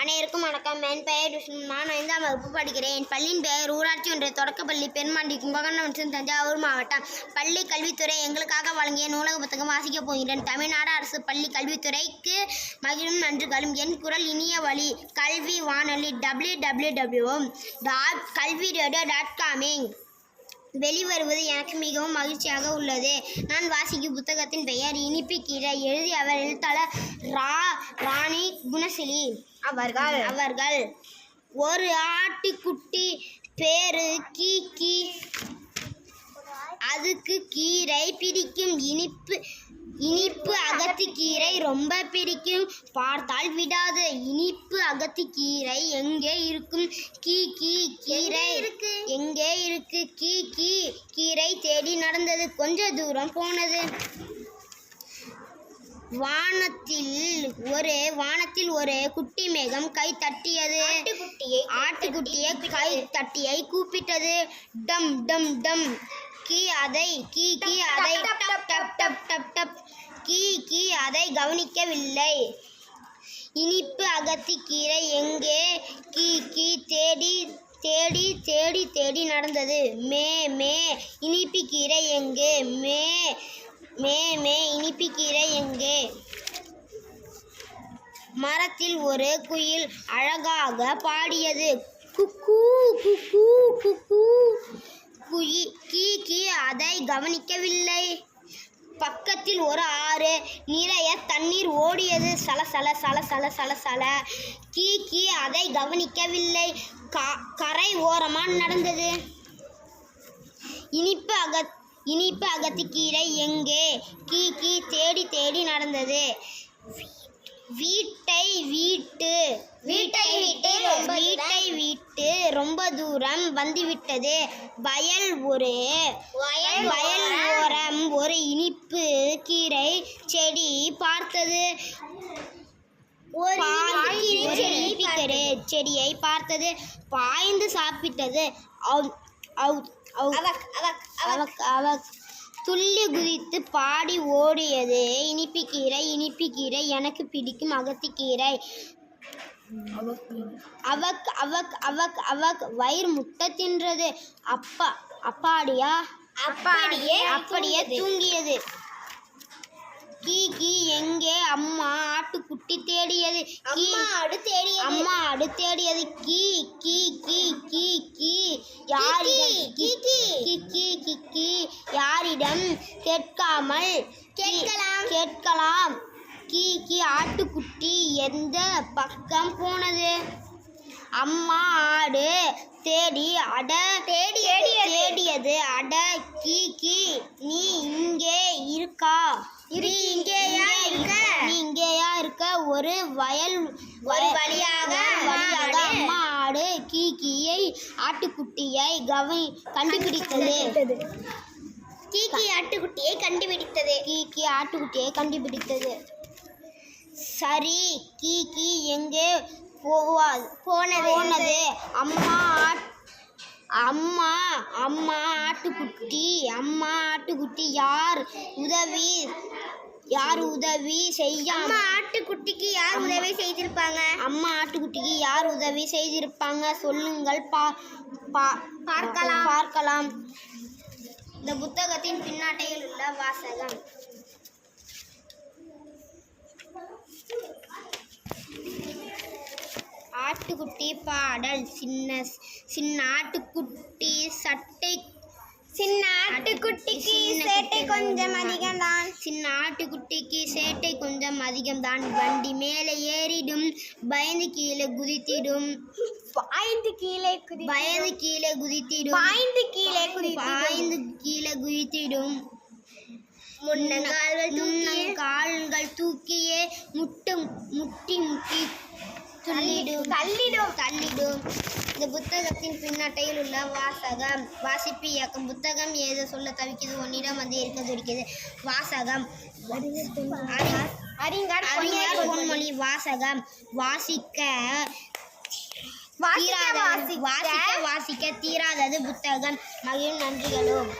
அனைவருக்கும் வணக்கம். என் பெயர் விஷ்ணு. நான் ஐந்தாம் வகுப்பு படிக்கிறேன். பள்ளியின் பெயர் ஊராட்சி ஒன்றிய தொடக்கப்பள்ளி பெருமாண்டி கும்பகோணம் மற்றும் தஞ்சாவூர் மாவட்டம். பள்ளி கல்வித்துறை எங்களுக்காக வழங்கிய நூலக புத்தகம் வாசிக்கப் போகிறேன் தமிழ்நாடு அரசு பள்ளி கல்வித்துறைக்கு மகிழும் நன்றிகளும். என் குரல் இனிய வழி கல்வி வானொலி W W W dot Kalvi radio dot calming வெளிவருவது எனக்கு மிகவும் மகிழ்ச்சியாக உள்ளது. நான் வாசிக்கும் புத்தகத்தின் பெயர் இனிப்பு இனிப்பிக்கீரை எழுதியவர் எழுத்தாளர் ரா ராணி குணசிலி. அவர்கள். அவர்கள். ஒரு ஆட்டுக்குட்டி பேரு கீக்கி. அதுக்கு கீரை பிடிக்கும் இனிப்பு இனிப்பு அகத்திக்கீரை ரொம்ப பிடிக்கும் பார்த்தால் விடாது. இனிப்பு அகத்திக்கீரை எங்கே இருக்கும்? கீ கீ கீரை இருக்கு? எங்கே இருக்கு? கீ கீ கீரை தேடி நடந்தது. கொஞ்ச தூரம் போனது. வானத்தில் ஒரு வானத்தில் ஒரு குட்டி மேகம் கை தட்டியது. ஆட்டுக்குட்டியை ஆட்டுக்குட்டியை கை தட்டியை கூப்பிட்டது. டம் டம் டம். கீ அதை கீ கீ அதை டப் டப் டப் டப் டப் கீ கீ அதை கவனிக்கவில்லை. இனிப்பு அகத்தி கீரை எங்கே? கீ கீ தேடி தேடி தேடி தேடி நடந்தது. மே மே. இனிப்பு கீரை எங்கே? மே. மே மே இனிப்பு எங்கே? மரத்தில் ஒரு குயில் அழகாக பாடியது. குக்கூ குக்கூ குக்கூ. குயி கீ கீ அதை கவனிக்கவில்லை. பக்கத்தில் ஒரு ஆறு நிறைய தண்ணீர் ஓடியது. சல சல சல சல சல சல. கீ கீ அதை கவனிக்கவில்லை. கரை ஓரமாக நடந்தது. இனிப்பு அக இனிப்பு அகத்திக்கீரை எங்கே? கீ கீ தேடி தேடி நடந்தது. வீட்டை வீட்டு. வீட்டை வீட்டு வீட்டை வீட்டு ரொம்ப தூரம் வந்துவிட்டது. வயல் ஒரு. வயல் ஓரம். ஒரு இனிப்பு கீரை செடி பார்த்தது. ஒரு செடியை பார்த்தது. பாய்ந்து சாப்பிட்டது. அவ்- அவ்- அவக் அவக் துள்ளி குதித்து பாடி ஓடியது. இனிப்பிக்கீரை இனிப்பிக்கீரை. எனக்கு பிடிக்கும் அகத்திக்கீரை. அவக் அவக் அவக் அவக். வயிறு முட்டை தின்றது. அப்பா அப்பாடியா? அப்படியே அப்படியே தூங்கியது. கீ கீ எங்கே? அம்மா ஆட்டுக்குட்டி தேடியது. கீ. ஆடு தேடியது. அம்மா ஆடு தேடியது. கீ கீ கீ கீ கீ. யாரிடம் கீ கீ கீ. கீ யாரிடம் கேட்காமல் கேட்கலாம். கேட்கலாம். கீ கீ ஆட்டுக்குட்டி எந்த பக்கம் போனது? அம்மா ஆடு தேடி அட தேடி தேடியது. அட கீ கீ. நீ இங்கே இருக்கா? நீ இங்கேயா இருக்க. நீ இங்கேயா இருக்க. ஒரு வயல் ஒரு வழியாக வழியாக அம்மா ஆடு கீ கீயை ஆட்டுக்குட்டியை கவனி கண்டுபிடித்தது. கீக்கி ஆட்டுக்குட்டியை கண்டுபிடித்தது. கீக்கி ஆட்டுக்குட்டியை கண்டுபிடித்தது. சரி கீக்கி எங்கே போவா போனது. போனது. அம்மா ஆட்- அம்மா அம்மா ஆட்டுக்குட்டி அம்மா ஆட்டுக்குட்டி யார் உதவி யார் உதவி செய்யாம ஆட்டுக்குட்டிக்கு யார் உதவி செய்திருப்பாங்க? அம்மா ஆட்டுக்குட்டிக்கு யார் உதவி செய்திருப்பாங்க? சொல்லுங்கள் பா பா- பார்க்கலாம். பார்க்கலாம். இந்த புத்தகத்தின் பின்னாட்டையில் உள்ள வாசகம். ஆட்டுக்குட்டி பாடல். சின்ன சின்ன ஆட்டுக்குட்டி சட்டை சின்ன ஆட்டுக்குட்டிக்கு சேட்டை கொஞ்சம் அதிகம்தான். சின்ன ஆட்டுக்குட்டிக்கு சேட்டை கொஞ்சம் அதிகம்தான். வண்டி மேலே ஏறிடும் பயந்து கீழே குதித்திடும். பாய்ந்து கீழே குதி பயந்து கீழே குதித்திடும். பாய்ந்து கீழே குதி பாய்ந்து கீழே குதித்திடும். முன்னங்கால்கள். முன்னங்கால்கள் தூக்கியே. முட்டு முட்டி முட்டி. துள்ளிடும். தள்ளிடும் தள்ளிடும். இந்த புத்தகத்தின் பின்னட்டையில் உள்ள வாசகம் வாசிப்பு இயக்கம் புத்தகம் ஏதோ சொல்ல தவிக்குது உன்னிடம் வந்து இருக்க துடிக்குது வாசகம். அறி- அறிஞர் அறிஞர் பொன்மொழி வாசகம். வாசிக்க வாசிக்க தீராதது. வாசிக்க. வாசிக்க வாசிக்க தீராதது புத்தகம். மகிழும் நன்றிகளும்.